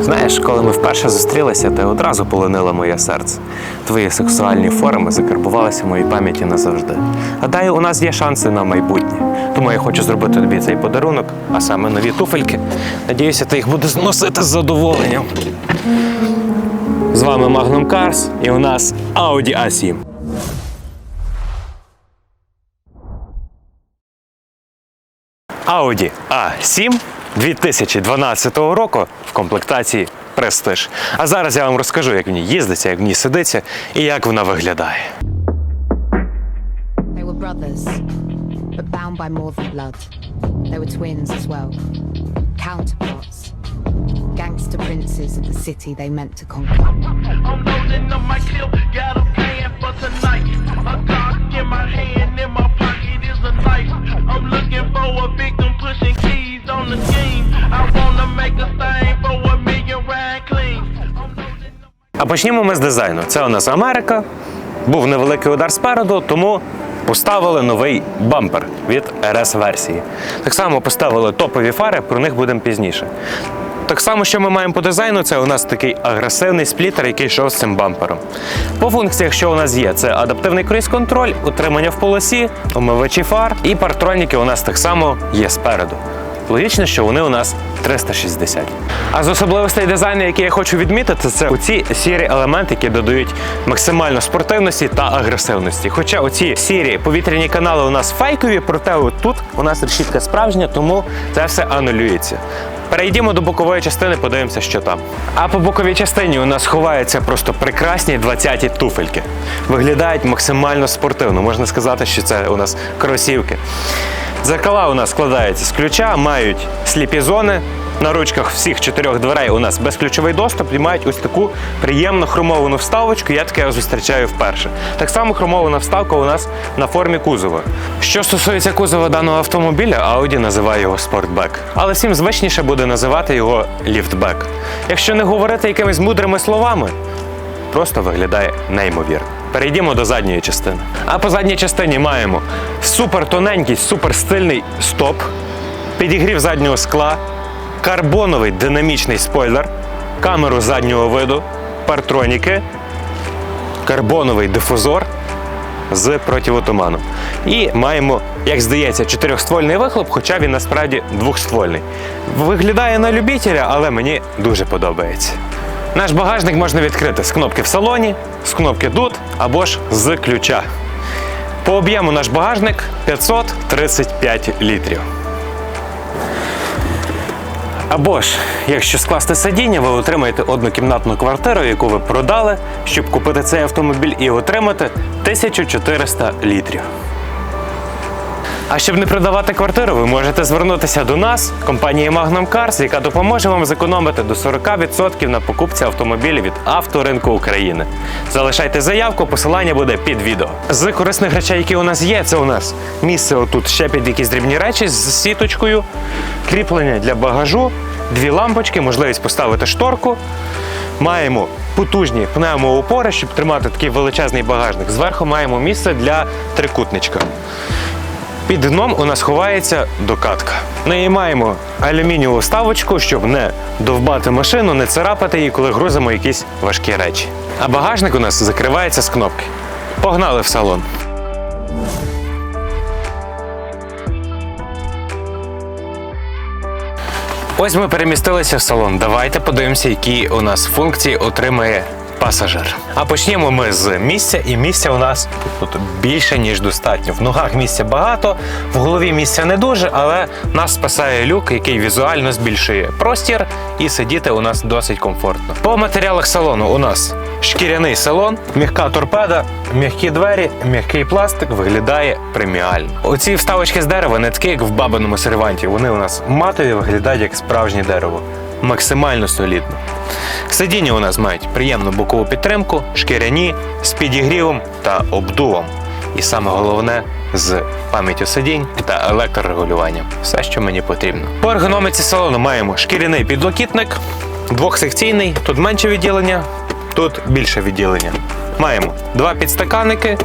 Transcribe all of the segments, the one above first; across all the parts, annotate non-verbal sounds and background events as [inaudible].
Знаєш, коли ми вперше зустрілися, ти одразу полонила моє серце. Твої сексуальні форми закарбувалися в моїй пам'яті назавжди. Гадаю, у нас є шанси на майбутнє. Тому я хочу зробити тобі цей подарунок, а саме нові туфельки. Надіюся, ти їх будеш носити з задоволенням. З вами Magnum Cars і у нас Audi A7. Audi A7 2012 року в комплектації Prestige. А зараз я вам розкажу, як в ній їздиться, як в ній сидиться і як вона виглядає. They were brothers, but bound by more than blood. They were twins as well, counterparts, gangster princes of the city they meant to conquer. I'm loading up my clip, got a plan for tonight. A Glock in my hand, in my pocket is a knife. I'm looking for a victim, pushing keys on the scheme. I wanna make a thing for a million ride clean. А почнімо ми з дизайну. Це у нас Америка. Був невеликий удар спереду, тому поставили новий бампер від RS-версії. Так само поставили топові фари, про них будемо пізніше. Так само, що ми маємо по дизайну, це у нас такий агресивний сплітер, який йшов з цим бампером. По функціях, що у нас є, це адаптивний круїз-контроль, утримання в полосі, омивачі фар і партроніки у нас так само є спереду. Логічно, що вони у нас 360. А з особливостей дизайну, які я хочу відмітити, це оці сірі елементи, які додають максимально спортивності та агресивності. Хоча оці сірі повітряні канали у нас фейкові, проте тут у нас решітка справжня, тому це все анулюється. Перейдімо до бокової частини, подивимося, що там. А по боковій частині у нас ховаються просто прекрасні 20-ті туфельки. Виглядають максимально спортивно. Можна сказати, що це у нас кросівки. Зеркала у нас складаються з ключа, мають сліпі зони. На ручках всіх чотирьох дверей у нас безключовий доступ і мають ось таку приємно хромовану вставочку. Я таке зустрічаю вперше. Так само хромована вставка у нас на формі кузова. Що стосується кузова даного автомобіля, Audi називає його Sportback. Але всім звичніше буде називати його Liftback. Якщо не говорити якимись мудрими словами, просто виглядає неймовірно. Перейдімо до задньої частини. А по задній частині маємо супер тоненький, супер стильний стоп, підігрів заднього скла, карбоновий динамічний спойлер, камеру заднього виду, партроніки, карбоновий дифузор з противотуману. І маємо, як здається, чотирьохствольний вихлоп, хоча він насправді двохствольний. Виглядає на любителя, але мені дуже подобається. Наш багажник можна відкрити з кнопки в салоні, з кнопки тут або ж з ключа. По об'єму наш багажник 535 літрів. Або ж, якщо скласти сидіння, ви отримаєте однокімнатну квартиру, яку ви продали, щоб купити цей автомобіль і отримати 1400 літрів. А щоб не продавати квартиру, ви можете звернутися до нас, компанії Magnum Cars, яка допоможе вам зекономити до 40% на покупці автомобілів від авторинку України. Залишайте заявку, посилання буде під відео. З корисних речей, які у нас є, це у нас місце отут ще під якісь дрібні речі з сіточкою, кріплення для багажу, дві лампочки, можливість поставити шторку. Маємо потужні пневмоупори, щоб тримати такий величезний багажник. Зверху маємо місце для трикутничка. Під дном у нас ховається докатка. В неї маємо алюмінієву вставочку, щоб не довбати машину, не царапати її, коли грузимо якісь важкі речі. А багажник у нас закривається з кнопки. Погнали в салон. Ось ми перемістилися в салон. Давайте подивимося, які у нас функції отримає пасажир. А почнемо ми з місця, і місця у нас тут більше ніж достатньо. В ногах місця багато, в голові місця не дуже, але нас спасає люк, який візуально збільшує простір, і сидіти у нас досить комфортно. По матеріалах салону у нас шкіряний салон, м'яка торпеда, м'які двері, м'який пластик виглядає преміально. Оці вставочки з дерева не такі, як в бабиному серванті. Вони у нас матові виглядають як справжнє дерево. Максимально солідно. Сидіння у нас мають приємну бокову підтримку, шкіряні з підігрівом та обдувом. І саме головне з пам'яттю сидінь та електрорегулюванням. Все, що мені потрібно. По ергономіці салону маємо шкіряний підлокітник, двохсекційний, тут менше відділення, тут більше відділення. Маємо два підстаканники,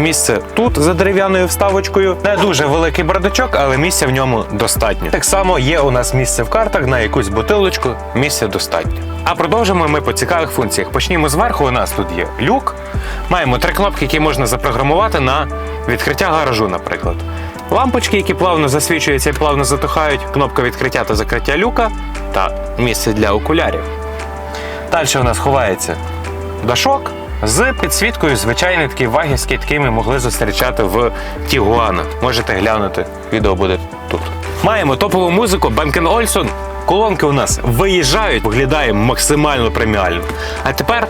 місце тут за дерев'яною вставочкою. Не дуже великий бардачок, але місця в ньому достатньо. Так само є у нас місце в картах на якусь бутилочку, місця достатньо. А продовжимо ми по цікавих функціях. Почнімо зверху. У нас тут є люк. Маємо три кнопки, які можна запрограмувати на відкриття гаражу, наприклад. Лампочки, які плавно засвічуються і плавно затухають, кнопка відкриття та закриття люка та місце для окулярів. Далі у нас ховається дашок з підсвіткою звичайний такий вагівський, такий ми могли зустрічати в Тігуана. Можете глянути, відео буде тут. Маємо топову музику Бенкен Ольсон. Колонки у нас виїжджають, виглядає максимально преміально. А тепер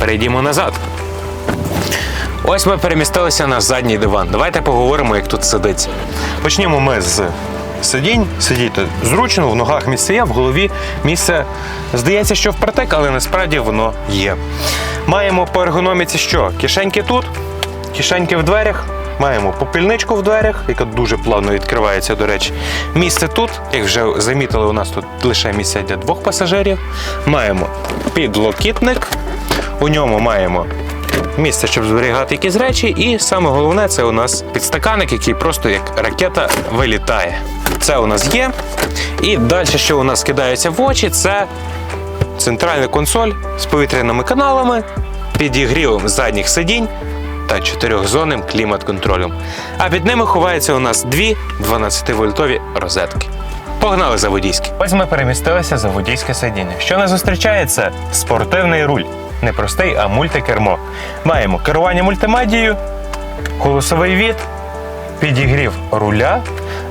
перейдімо назад. Ось ми перемістилися на задній диван. Давайте поговоримо, як тут сидиться. Почнімо ми з сидінь. Сидіти зручно, в ногах місце є, в голові місце здається, що впритик, але насправді воно є. Маємо по ергономіці що? Кишеньки тут, кишеньки в дверях. Маємо попільничку в дверях, яка дуже плавно відкривається, до речі. Місце тут, як вже замітили, у нас тут лише місце для двох пасажирів. Маємо підлокітник. У ньому маємо місце, щоб зберігати якісь речі. І саме головне це у нас підстаканник, який просто як ракета вилітає. Це у нас є. І далі, що у нас кидається в очі, це центральна консоль з повітряними каналами, підігрівом задніх сидінь та чотирьохзонним клімат-контролем. А під ними ховаються у нас дві 12-вольтові розетки. Погнали за водійське. Ось ми перемістилися за водійське сидіння. Що нас зустрічає, це спортивний руль. Не простий, а мультикермо. Маємо керування мультимедією, голосовий від, підігрів руля.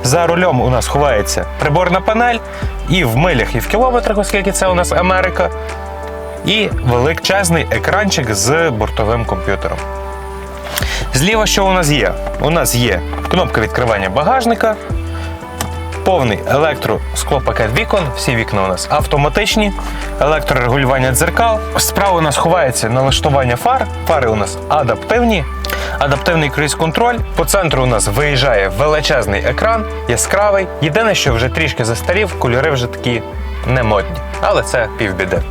За рулем у нас ховається приборна панель і в милях, і в кілометрах, оскільки це у нас Америка. І величезний екранчик з бортовим комп'ютером. Зліва що у нас є? У нас є кнопка відкривання багажника, повний електросклопакет вікон. Всі вікна у нас автоматичні, електрорегулювання дзеркал. Справа у нас ховається налаштування фар. Фари у нас адаптивні. Адаптивний круїз-контроль. По центру у нас виїжджає величезний екран, яскравий. Єдине, що вже трішки застарів, кольори вже такі не модні, але це півбіди.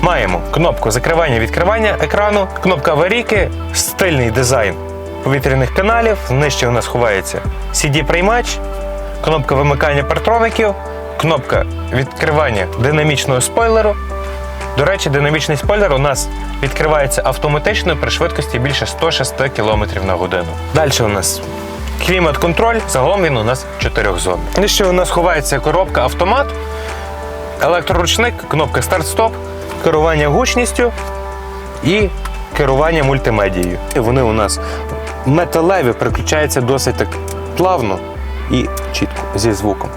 Маємо кнопку закривання відкривання екрану, кнопка аварійки, стильний дизайн повітряних каналів. Нижче у нас ховається CD-приймач, кнопка вимикання партроників, кнопка відкривання динамічного спойлеру. До речі, динамічний спойлер у нас відкривається автоматично при швидкості більше 106 км на годину. Далі у нас клімат-контроль, загалом він у нас чотирьохзонний. Нижче у нас ховається коробка автомат, електроручник, кнопка старт-стоп, керування гучністю і керування мультимедією. І вони у нас металеві, переключаються досить так плавно і чітко зі звуком.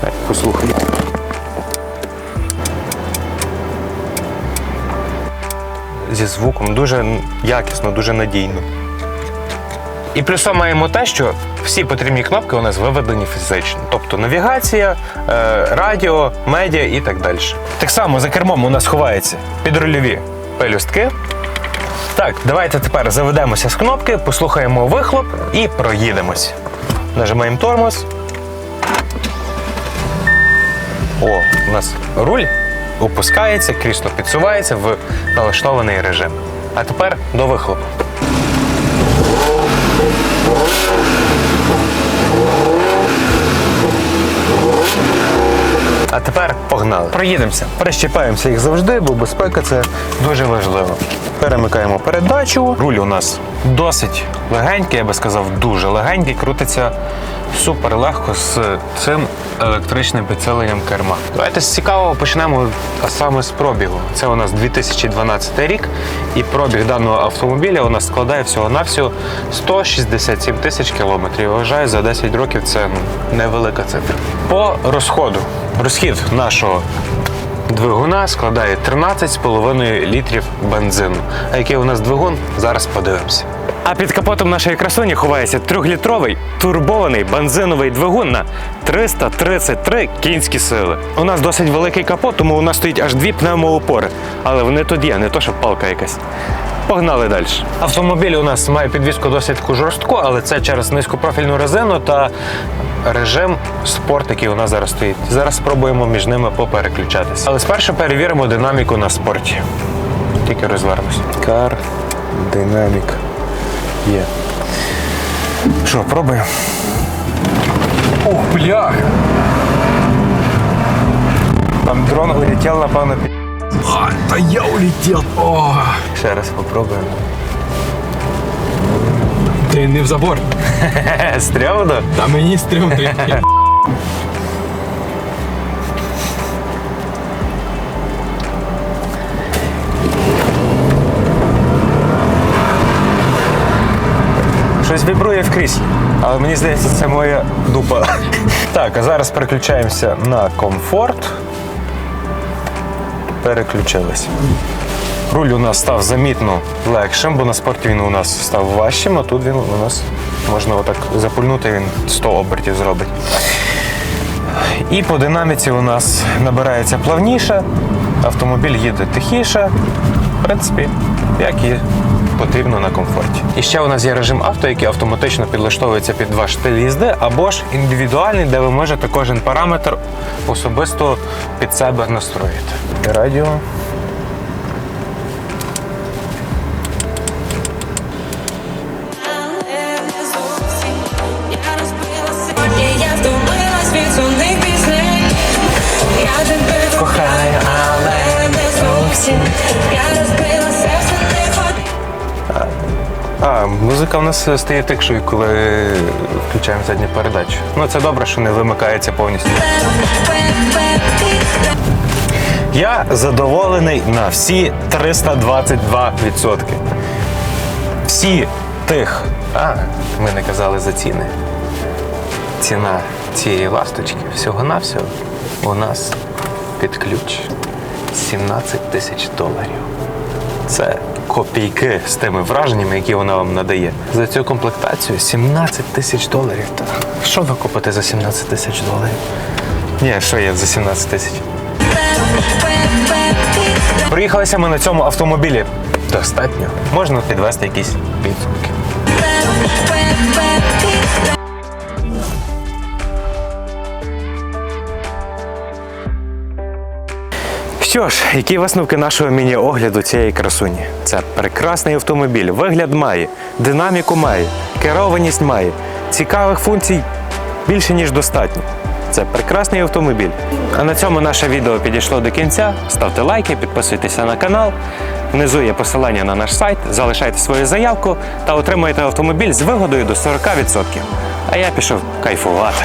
Так, Послухайте. Зі звуком дуже якісно, дуже надійно. І плюсом маємо те, що всі потрібні кнопки у нас виведені фізично. Тобто навігація, е, радіо, медіа і так далі. Так само за кермом у нас ховаються підрульові пелюстки. Так, давайте тепер заведемося з кнопки, послухаємо вихлоп і проїдемось. Нажимаємо тормоз. О, у нас руль опускається, крісло підсувається в налаштований режим. А тепер до вихлопу. А тепер погнали. Проїдемося. Перещіпаємося їх завжди, бо безпека це дуже важливо. Перемикаємо передачу. Руль у нас досить легенький, я би сказав, дуже легенький, крутиться супер легко з цим електричним підсиленням керма. Давайте з цікавого почнемо саме з пробігу. Це у нас 2012 рік, і пробіг даного автомобіля у нас складає всього-навсього 167 тисяч кілометрів. Я Вважаю, за 10 років це невелика цифра. По розходу. Розхід нашого двигуна складає 13,5 літрів бензину. А який у нас двигун, зараз подивимося. А під капотом нашої красуні ховається трьохлітровий турбований бензиновий двигун на 333 кінські сили. У нас досить великий капот, тому у нас стоїть аж дві пневмоопори. Але вони тут є, не то, що палка якась. Погнали далі. Автомобіль у нас має підвіску досить таку жорстку, але це через низькопрофільну резину та режим спорт, який у нас зараз стоїть. Зараз спробуємо між ними попереключатися. Але спершу перевіримо динаміку на спорті. Тільки розвернемось. Кар, динамік. Є. Що, пробуємо? Ух, бля! Там дрон улетів, напевно, під... А, та я улетел! О, Ще раз попробуємо. ти не в забор. [laughs] Стрьомно? Та мені стрім [laughs] Щось вібрує в кріслі, але мені здається, це моя дупа. Так, а зараз переключаємося на комфорт. Переключились. Руль у нас став замітно легшим, бо на спорті він у нас став важчим, а тут він у нас можна отак запульнути, він 100 обертів зробить. І по динаміці у нас набирається плавніше, автомобіль їде тихіше. В принципі, як і потрібно на комфорті. І ще у нас є режим авто, який автоматично підлаштовується під ваш стиль їзди, або ж індивідуальний, де ви можете кожен параметр особисто під себе настроїти. Радіо. Музика в нас стає тихшою, коли включаємо задню передачу. Ну це добре, що не вимикається повністю. Я задоволений на всі 322%. Всі тих. А, ми не казали за ціни. Ціна цієї ласточки всього-навсього у нас під ключ 17 тисяч доларів. Це копійки з тими враженнями, які вона вам надає. За цю комплектацію 17 тисяч доларів. Та що ви купите за 17 тисяч доларів? Ні, що є за 17 тисяч? Приїхалися ми на цьому автомобілі. Достатньо. Можна підвести якісь підсумки. Що ж, які висновки нашого міні-огляду цієї красуні? Це прекрасний автомобіль, вигляд має, динаміку має, керованість має, цікавих функцій більше ніж достатньо. Це прекрасний автомобіль. А на цьому наше відео підійшло до кінця. Ставте лайки, підписуйтеся на канал. Внизу є посилання на наш сайт, залишайте свою заявку та отримуєте автомобіль з вигодою до 40%. А я пішов кайфувати.